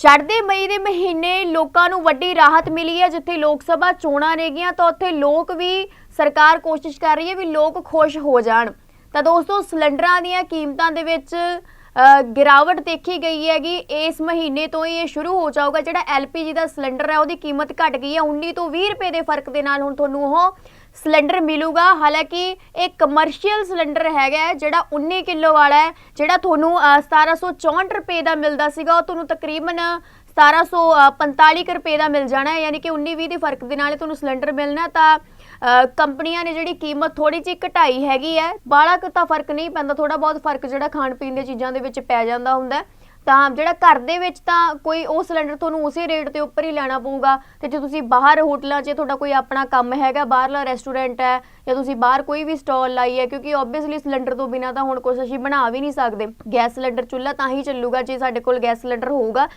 ਚੜ੍ਹਦੇ ਮਈ ਦੇ ਮਹੀਨੇ ਲੋਕਾਂ ਨੂੰ ਵੱਡੀ ਰਾਹਤ ਮਿਲੀ ਹੈ, ਜਿੱਥੇ ਲੋਕ ਸਭਾ ਚੋਣਾਂ ਨੇਗੀਆਂ ਤਾਂ ਉੱਥੇ ਲੋਕ ਵੀ ਸਰਕਾਰ ਕੋਸ਼ਿਸ਼ ਕਰ ਰਹੀ ਹੈ ਵੀ ਲੋਕ ਖੁਸ਼ ਹੋ ਜਾਣ। ਤਾਂ ਦੋਸਤੋ, ਸਿਲੰਡਰਾਂ ਦੀਆਂ ਕੀਮਤਾਂ ਦੇ ਵਿੱਚ ਗਿਰਾਵਟ ਦੇਖੀ ਗਈ ਹੈਗੀ। ਇਸ ਮਹੀਨੇ ਤੋਂ ਹੀ ਇਹ ਸ਼ੁਰੂ ਹੋ ਜਾਊਗਾ। ਜਿਹੜਾ ਐਲਪੀਜੀ ਦਾ ਸਿਲੰਡਰ ਹੈ, ਉਹਦੀ ਕੀਮਤ ਘਟ ਗਈ ਹੈ। 19 ਤੋਂ 20 ਰੁਪਏ ਦੇ ਫ਼ਰਕ ਦੇ ਨਾਲ ਹੁਣ ਤੁਹਾਨੂੰ ਉਹ ਸਿਲੰਡਰ ਮਿਲੂਗਾ। ਹਾਲਾਂਕਿ ਇਹ ਕਮਰਸ਼ੀਅਲ ਸਿਲੰਡਰ ਹੈਗਾ ਜਿਹੜਾ 19 ਕਿਲੋ ਵਾਲਾ ਹੈ ਜਿਹੜਾ ਤੁਹਾਨੂੰ ਅ, 1764 ਰੁਪਏ ਦਾ ਮਿਲਦਾ ਸੀਗਾ। ਉਹ ਤੁਹਾਨੂੰ ਤਕਰੀਬਨ 1745 ਕੁ ਰੁਪਏ ਦਾ ਮਿਲ ਜਾਣਾ ਯਾਨੀ ਕਿ 19 20 ਦੇ ਫ਼ਰਕ ਦੇ ਨਾਲ ਹੀ ਤੁਹਾਨੂੰ ਸਿਲੰਡਰ ਮਿਲਣਾ ਤਾਂ ਕੰਪਨੀਆਂ ਨੇ ਜਿਹੜੀ ਕੀਮਤ ਥੋੜੀ ਜਿਹੀ ਘਟਾਈ ਹੈਗੀ ਹੈ। ਬਾਹਲਾ ਕੁ ਤਾਂ ਫ਼ਰਕ ਨਹੀਂ ਪੈਂਦਾ। ਥੋੜਾ ਬਹੁਤ ਫ਼ਰਕ ਜਿਹੜਾ ਖਾਣ ਪੀਣ ਦੀਆਂ ਚੀਜ਼ਾਂ ਦੇ ਵਿੱਚ ਪੈ ਜਾਂਦਾ ਹੁੰਦਾ ਤਾਂ ਜਿਹੜਾ ਘਰ ਦੇ ਵਿੱਚ ਤਾਂ ਕੋਈ ਉਹ ਸਿਲੰਡਰ ਤੁਹਾਨੂੰ ਉਸੇ ਰੇਟ ਦੇ ਉੱਪਰ ਹੀ ਲੈਣਾ ਪਊਗਾ। ਤੇ ਜੇ ਤੁਸੀਂ ਬਾਹਰ ਹੋਟਲਾਂ 'ਚ ਤੁਹਾਡਾ ਕੋਈ ਆਪਣਾ ਕੰਮ ਹੈਗਾ, ਬਾਹਰਲਾ ਰੈਸਟੋਰੈਂਟ ਹੈ ਜਾਂ ਤੁਸੀਂ ਬਾਹਰ ਕੋਈ ਵੀ ਸਟਾਲ ਲਾਈ ਹੈ, ਕਿਉਂਕਿ ਆਬਵੀਅਸਲੀ ਸਿਲੰਡਰ ਤੋਂ ਬਿਨਾ ਤਾਂ ਹੁਣ ਕੁਛ ਅਸੀਂ ਬਣਾ ਵੀ ਨਹੀਂ ਸਕਦੇ। ਗੈਸ ਸਿਲੰਡਰ ਚੁੱਲ੍ਹਾ ਤਾਂ ਹੀ ਚੱਲੂਗਾ ਜੇ ਸਾਡੇ ਕੋਲ ਗੈਸ ਸਿਲੰਡਰ ਹੋਊਗਾ।